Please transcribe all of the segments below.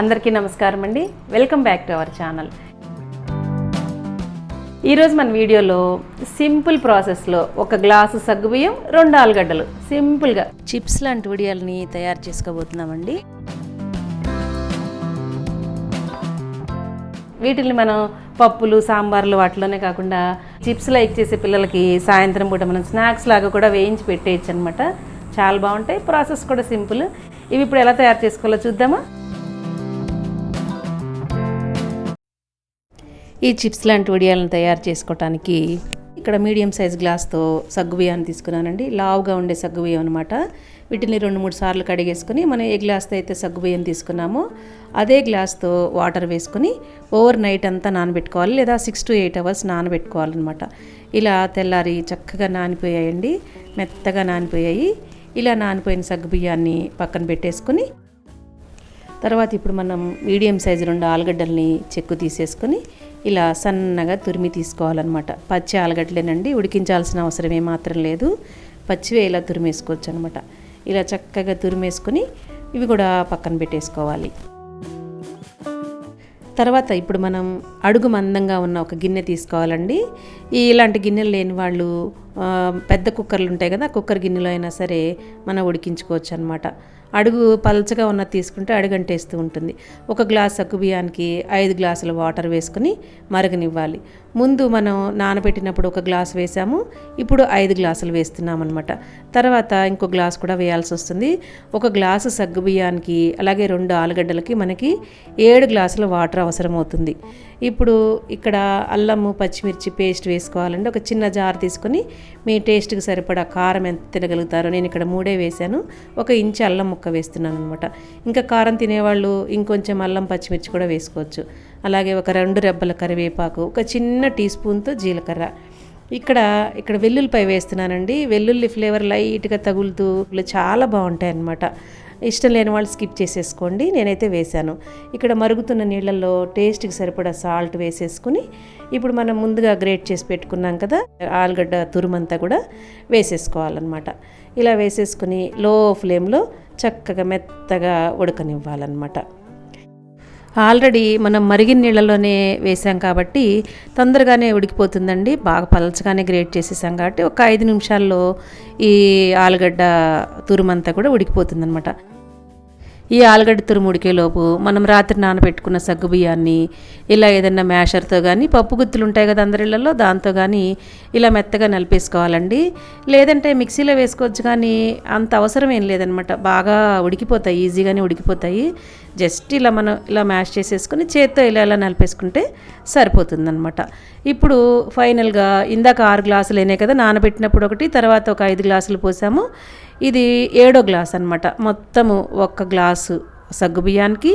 అందరికీ నమస్కారం అండి. Welcome back to our channel ఈరోజు మన వీడియోలో సింపుల్ ప్రాసెస్లో ఒక గ్లాసు సగ్గుబియ్యం రెండు ఆలుగడ్డలు. సింపుల్గా చిప్స్ లాంటి వడియాలని తయారు చేసుకోబోతున్నామండి. వీటిని మనం పప్పులు సాంబార్లు వాటిలోనే కాకుండా చిప్స్ లైక్ చేసే పిల్లలకి సాయంత్రం పూట మనం స్నాక్స్ లాగా కూడా వేయించి పెట్టేయచ్చు అనమాట చాలా బాగుంటాయి. ప్రాసెస్ కూడా సింపుల్. ఇవి ఇప్పుడు ఎలా తయారు చేసుకోవాలో చూద్దామా? ఈ చిప్స్ లాంటి వడియాలను తయారు చేసుకోవటానికి ఇక్కడ మీడియం సైజ్ గ్లాస్తో సగ్గుబియ్యాన్ని తీసుకున్నానండి. లావుగా ఉండే సగ్గుబియ్యం అనమాట వీటిని రెండు మూడు సార్లు కడిగేసుకొని మనం ఏ గ్లాస్తో అయితే సగ్గుబియ్యం తీసుకున్నామో అదే గ్లాస్తో వాటర్ వేసుకొని ఓవర్ నైట్ అంతా నానబెట్టుకోవాలి లేదా సిక్స్ టు ఎయిట్ అవర్స్ నానబెట్టుకోవాలన్నమాట. ఇలా తెల్లారి చక్కగా నానిపోయాయండి. మెత్తగా నానిపోయాయి. ఇలా నానిపోయిన సగ్గుబియ్యాన్ని పక్కన పెట్టేసుకొని తర్వాత ఇప్పుడు మనం మీడియం సైజు రెండు ఆలుగడ్డల్ని చెక్కు తీసేసుకొని ఇలా సన్నగా తురిమి తీసుకోవాలన్నమాట. పచ్చి ఆలుగడ్డలేనండి ఉడికించాల్సిన అవసరం ఏమాత్రం లేదు. పచ్చివే ఇలా తురిమేసుకోవచ్చు అనమాట ఇలా చక్కగా తురిమేసుకొని ఇవి కూడా పక్కన పెట్టేసుకోవాలి. తర్వాత ఇప్పుడు మనం అడుగు మందంగా ఉన్న ఒక గిన్నె తీసుకోవాలండి. ఈ ఇలాంటి గిన్నెలు లేని వాళ్ళు పెద్ద కుక్కర్లు ఉంటాయి కదా కుక్కర్ గిన్నెలో అయినా సరే మనం ఉడికించుకోవచ్చు అనమాట అడుగు పలచగా ఉన్నది తీసుకుంటే అడుగంటేస్తూ ఉంటుంది. ఒక గ్లాస్ సగ్గు బియ్యానికి ఐదు గ్లాసుల వాటర్ వేసుకుని మరగనివ్వాలి. ముందు మనం నానబెట్టినప్పుడు ఒక గ్లాస్ వేసాము. ఇప్పుడు ఐదు గ్లాసులు వేస్తున్నాం అనమాట తర్వాత ఇంకో గ్లాస్ కూడా వేయాల్సి వస్తుంది. ఒక గ్లాసు సగ్గు బియ్యానికి అలాగే రెండు ఆలుగడ్డలకి మనకి ఏడు గ్లాసుల వాటర్ అవసరం అవుతుంది ఇప్పుడు ఇక్కడ అల్లము పచ్చిమిర్చి పేస్ట్ వేసుకోవాలండి. ఒక చిన్న జార్ తీసుకొని మీ టేస్ట్కి సరిపడా కారం ఎంత తినగలుగుతారో నేను ఇక్కడ మూడే వేశాను. ఒక ఇంచు అల్లం ముక్క వేస్తున్నాను అనమాట ఇంకా కారం తినేవాళ్ళు ఇంకొంచెం అల్లం పచ్చిమిర్చి కూడా వేసుకోవచ్చు. అలాగే ఒక రెండు రెబ్బల కరివేపాకు ఒక చిన్న టీ స్పూన్తో జీలకర్ర. ఇక్కడ ఇక్కడ వెల్లుల్లిపై వేస్తున్నానండి. వెల్లుల్లి ఫ్లేవర్ లైట్గా తగులుతూ ఇలా చాలా బాగుంటాయి అన్నమాట ఇష్టం లేని వాళ్ళు స్కిప్ చేసేసుకోండి. నేనైతే వేశాను. ఇక్కడ మరుగుతున్న నీళ్ళల్లో టేస్ట్కి సరిపడా సాల్ట్ వేసేసుకుని ఇప్పుడు మనం ముందుగా గ్రేట్ చేసి పెట్టుకున్నాం కదా ఆలుగడ్డ తురుమంతా కూడా వేసేసుకోవాలన్నమాట. ఇలా వేసేసుకుని లో ఫ్లేమ్లో చక్కగా మెత్తగా ఉడకనివ్వాలన్నమాట. ఆల్రెడీ మనం మరిగిన నీళ్ళలోనే వేసాం కాబట్టి తొందరగానే ఉడికిపోతుందండి. బాగా పలచగానే గ్రేట్ చేసేసాం కాబట్టి ఒక ఐదు నిమిషాల్లో ఈ ఆలుగడ్డ తురుమంతా కూడా ఉడికిపోతుందనమాట ఈ ఆలుగడ్డ తురుముడికేలోపు మనం రాత్రి నానబెట్టుకున్న సగ్గు బియ్యాన్ని ఇలా ఏదైనా మ్యాషర్తో కానీ పప్పు గుత్తులు ఉంటాయి కదా అందరిళ్ళల్లో దాంతో కానీ ఇలా మెత్తగా నలిపేసుకోవాలండి. లేదంటే మిక్సీలో వేసుకోవచ్చు కానీ అంత అవసరం ఏం లేదనమాట. బాగా ఉడికిపోతాయి ఈజీగానే ఉడికిపోతాయి. జస్ట్ ఇలా మనం ఇలా మ్యాష్ చేసేసుకుని చేత్తో ఇలా ఇలా నలిపేసుకుంటే సరిపోతుందనమాట. ఇప్పుడు ఫైనల్గా ఇందాక ఆరు గ్లాసులు అయినాయి కదా నానబెట్టినప్పుడు ఒకటి తర్వాత ఒక ఐదు గ్లాసులు పోసాము. ఇది ఏడో గ్లాస్ అనమాట మొత్తము ఒక్క గ్లాసు సగ్గు బియ్యానికి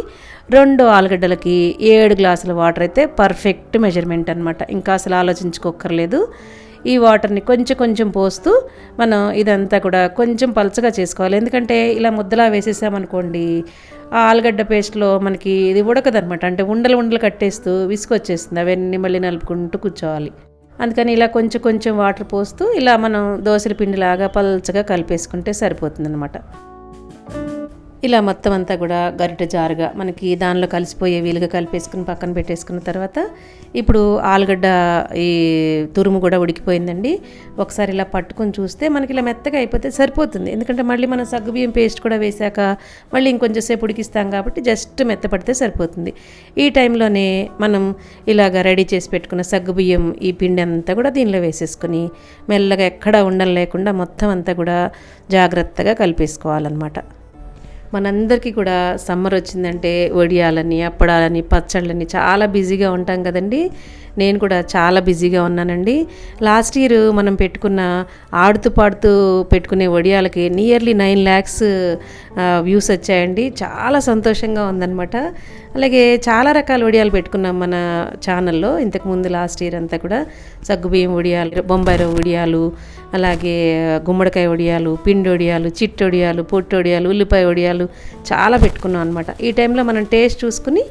రెండు ఆలుగడ్డలకి ఏడు గ్లాసుల వాటర్ అయితే పర్ఫెక్ట్ మెజర్మెంట్ అనమాట ఇంకా అసలు ఆలోచించుకోక్కర్లేదు. ఈ వాటర్ని కొంచెం కొంచెం పోస్తూ మనం ఇదంతా కూడా కొంచెం పలచగా చేసుకోవాలి. ఎందుకంటే ఇలా ముద్దలా వేసేసామనుకోండి ఆ ఆలుగడ్డ పేస్ట్లో మనకి ఇది ఉడకదనమాట అంటే ఉండలు ఉండలు కట్టేస్తూ విసుకొచ్చేస్తుంది అవన్నీ మళ్ళీ నలుపుకుంటూ కూర్చోవాలి. అందుకని ఇలా కొంచెం కొంచెం వాటర్ పోస్తూ ఇలా మనం దోశల పిండిలాగా పల్చగా కలిపేసుకుంటే సరిపోతుందన్నమాట. ఇలా మొత్తం అంతా కూడా గరిట జారుగా మనకి దానిలో కలిసిపోయే వీలుగా కలిపేసుకుని పక్కన పెట్టేసుకున్న తర్వాత ఇప్పుడు ఆలుగడ్డ ఈ తురుము కూడా ఉడికిపోయిందండి. ఒకసారి ఇలా పట్టుకొని చూస్తే మనకి ఇలా మెత్తగా అయిపోతే సరిపోతుంది. ఎందుకంటే మళ్ళీ మనం సగ్గుబియ్యం పేస్ట్ కూడా వేశాక మళ్ళీ ఇంకొంచెం సేపు ఉడికిస్తాం కాబట్టి జస్ట్ మెత్తపడితే సరిపోతుంది. ఈ టైంలోనే మనం ఇలాగ రెడీ చేసి పెట్టుకున్న సగ్గుబియ్యం ఈ పిండి అంతా కూడా దీనిలో వేసేసుకొని మెల్లగా ఎక్కడా ఉండలు లేకుండా మొత్తం అంతా కూడా జాగ్రత్తగా కలిపేసుకోవాలన్నమాట. మనందరికీ కూడా సమ్మర్ వచ్చిందంటే వడియాలని అప్పడాలని పచ్చళ్ళని చాలా బిజీగా ఉంటాం కదండి. నేను కూడా చాలా బిజీగా ఉన్నానండి. లాస్ట్ ఇయర్ మనం పెట్టుకున్న ఆడుతూ పాడుతూ పెట్టుకునే వడియాలకి నియర్లీ నైన్ ల్యాక్స్ వ్యూస్ వచ్చాయండి. చాలా సంతోషంగా ఉందన్నమాట. అలాగే చాలా రకాల వడియాలు పెట్టుకున్నాం మన ఛానల్లో ఇంతకుముందు లాస్ట్ ఇయర్ అంతా కూడా. సగ్గుబియ్యం వడియాలు బొంబాయి రవ్వ వడియాలు అలాగే గుమ్మడికాయ వడియాలు పిండి వడియాలు చిట్టి వడియాలు పొట్టు వడియాలు ఉల్లిపాయ వడియాలు చాలా పెట్టుకున్నాం అనమాట ఈ టైంలో మనం టేస్ట్ చూసుకుని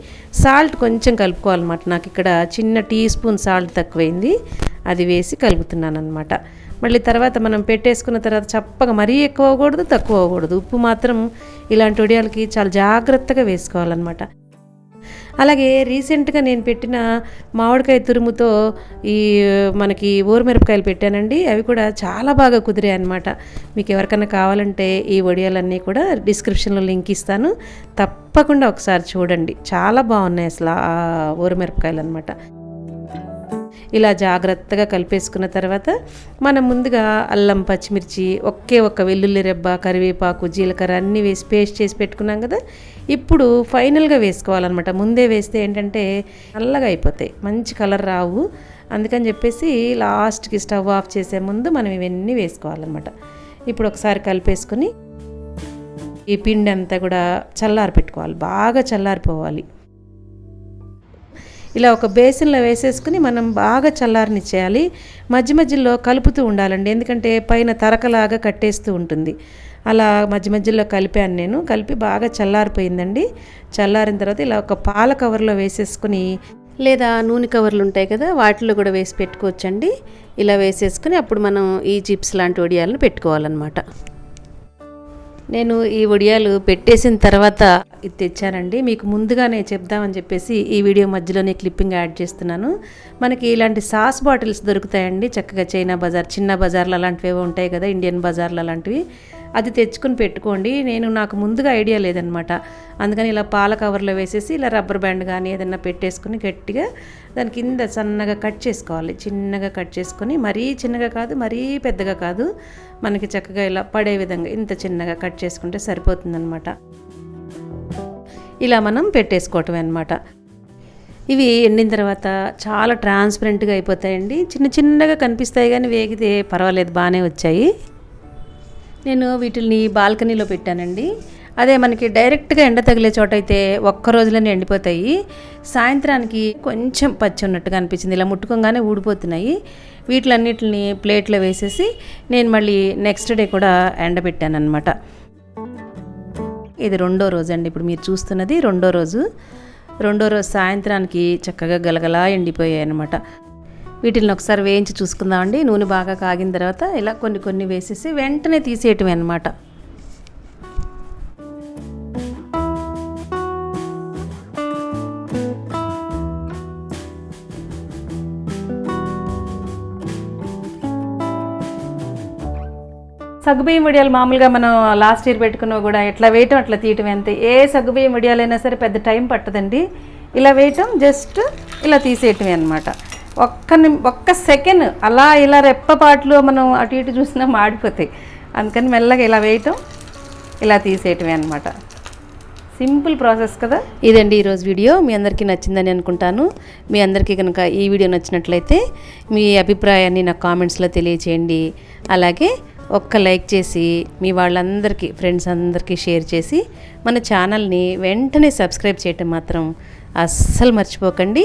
సాల్ట్ కొంచెం కలుపుకోవాలన్నమాట. నాకు ఇక్కడ చిన్న టీ స్పూన్ సాల్ట్ తక్కువైంది. అది వేసి కలుపుతున్నాను అనమాట మళ్ళీ తర్వాత మనం పెట్టేసుకున్న తర్వాత చప్పగా మరీ ఎక్కువ అవ్వకూడదు తక్కువ అవ్వకూడదు. ఉప్పు మాత్రం ఇలాంటి వడియాలకి చాలా జాగ్రత్తగా వేసుకోవాలన్నమాట. అలాగే రీసెంట్గా నేను పెట్టిన మామిడికాయ తురుముతో ఈ మనకి ఊరమిరపకాయలు పెట్టానండి. అవి కూడా చాలా బాగా కుదిరాయి అనమాట మీకు ఎవరికైనా కావాలంటే ఈ వడియాలన్నీ కూడా డిస్క్రిప్షన్లో లింక్ ఇస్తాను. తప్పకుండా ఒకసారి చూడండి. చాలా బాగున్నాయి అసలు ఆ ఊరమిరపకాయలు అనమాట ఇలా జాగ్రత్తగా కలిపేసుకున్న తర్వాత మనం ముందుగా అల్లం పచ్చిమిర్చి ఒకే ఒక్క వెల్లుల్లి రెబ్బ కరివేపాకు జీలకర్ర అన్నీ వేసి పేస్ట్ చేసి పెట్టుకున్నాం కదా. ఇప్పుడు ఫైనల్గా వేసుకోవాలన్నమాట. ముందే వేస్తే ఏంటంటే నల్లగా అయిపోతాయి. మంచి కలర్ రావు. అందుకని చెప్పేసి లాస్ట్కి స్టవ్ ఆఫ్ చేసే ముందు మనం ఇవన్నీ వేసుకోవాలన్నమాట. ఇప్పుడు ఒకసారి కలిపేసుకొని ఈ పిండి అంతా కూడా చల్లారి పెట్టుకోవాలి బాగా చల్లారిపోవాలి. ఇలా ఒక బేసిన్లో వేసేసుకుని మనం బాగా చల్లారనిచ్చేయాలి. మధ్య మధ్యలో కలుపుతూ ఉండాలండి. ఎందుకంటే పైన తరకలాగా కట్టేస్తూ ఉంటుంది. అలా మధ్య మధ్యలో కలిపాను నేను. కలిపి బాగా చల్లారిపోయిందండి. చల్లారిన తర్వాత ఇలా ఒక పాల కవర్లో వేసేసుకుని లేదా నూనె కవర్లు ఉంటాయి కదా వాటిలో కూడా వేసి పెట్టుకోవచ్చండి. ఇలా వేసేసుకుని అప్పుడు మనం ఈ చిప్స్ లాంటి వడియాలను పెట్టుకోవాలన్నమాట. నేను ఈ వడియాలు పెట్టేసిన తర్వాత ఇది తెచ్చానండి. మీకు ముందుగానే చెప్దామని చెప్పేసి ఈ వీడియో మధ్యలోనే క్లిప్పింగ్ యాడ్ చేస్తున్నాను. మనకి ఇలాంటి సాస్ బాటిల్స్ దొరుకుతాయండి. చక్కగా చైనా బజార్ చిన్న బజార్లు అలాంటివి ఏవో ఉంటాయి కదా ఇండియన్ బజార్లు అలాంటివి. అది తెచ్చుకుని పెట్టుకోండి. నేను నాకు ముందుగా ఐడియా లేదనమాట అందుకని ఇలా పాల కవర్లో వేసేసి ఇలా రబ్బర్ బ్యాండ్ కానీ ఏదైనా పెట్టేసుకుని గట్టిగా దాని కింద సన్నగా కట్ చేసుకోవాలి. చిన్నగా కట్ చేసుకొని మరీ చిన్నగా కాదు మరీ పెద్దగా కాదు. మనకి చక్కగా ఇలా పడే విధంగా ఇంత చిన్నగా కట్ చేసుకుంటే సరిపోతుందన్నమాట. ఇలా మనం పెట్టేసుకోవటం అనమాట ఇవి ఎండిన తర్వాత చాలా ట్రాన్స్పరెంట్గా అయిపోతాయండి. చిన్న చిన్నగా కనిపిస్తాయి కానీ వేగితే పర్వాలేదు బాగానే వచ్చాయి. నేను వీటిని బాల్కనీలో పెట్టానండి. అదే మనకి డైరెక్ట్గా ఎండ తగిలే చోట అయితే ఒక్క రోజులోనే ఎండిపోతాయి. సాయంత్రానికి కొంచెం పచ్చి ఉన్నట్టుగా అనిపించింది. ఇలా ముట్టుకోగానే ఊడిపోతున్నాయి. వీటిలన్నిటిని ప్లేట్లో వేసేసి నేను మళ్ళీ నెక్స్ట్ డే కూడా ఎండబెట్టాను అనమాట ఇది రెండో రోజు అండి ఇప్పుడు మీరు చూస్తున్నది రెండో రోజు. రెండో రోజు సాయంత్రానికి చక్కగా గలగలా ఎండిపోయాయి అనమాట వీటిని ఒకసారి వేయించి చూసుకుందామండి. నూనె బాగా కాగిన తర్వాత ఇలా కొన్ని కొన్ని వేసేసి వెంటనే తీసేయటమే అనమాట సగ్గుబియ్యం మిడియాలు మామూలుగా మనం లాస్ట్ ఇయర్ పెట్టుకున్నా కూడా ఎట్లా వేయటం అట్లా తీయటం అంతే. ఏ సగ్గుబియ్యం మిడియాలైనా సరే పెద్ద టైం పట్టదండి. ఇలా వేయటం జస్ట్ ఇలా తీసేయటమే అనమాట ఒక్క ఒక్క సెకండ్ అలా ఇలా రెప్పపాట్లు మనం అటు ఇటు చూసినా మాడిపోతాయి. అందుకని మెల్లగా ఇలా వేయటం ఇలా తీసేయటమే అనమాట సింపుల్ ప్రాసెస్ కదా? ఇదండి ఈరోజు వీడియో. మీ అందరికీ నచ్చిందని అనుకుంటాను. మీ అందరికీ కనుక ఈ వీడియో నచ్చినట్లయితే మీ అభిప్రాయాన్ని నాకు కామెంట్స్లో తెలియచేయండి. అలాగే ఒక్క లైక్ చేసి మీ వాళ్ళందరికీ ఫ్రెండ్స్ అందరికీ షేర్ చేసి మన ఛానల్ని వెంటనే సబ్స్క్రైబ్ చేయటం మాత్రం అస్సలు మర్చిపోకండి.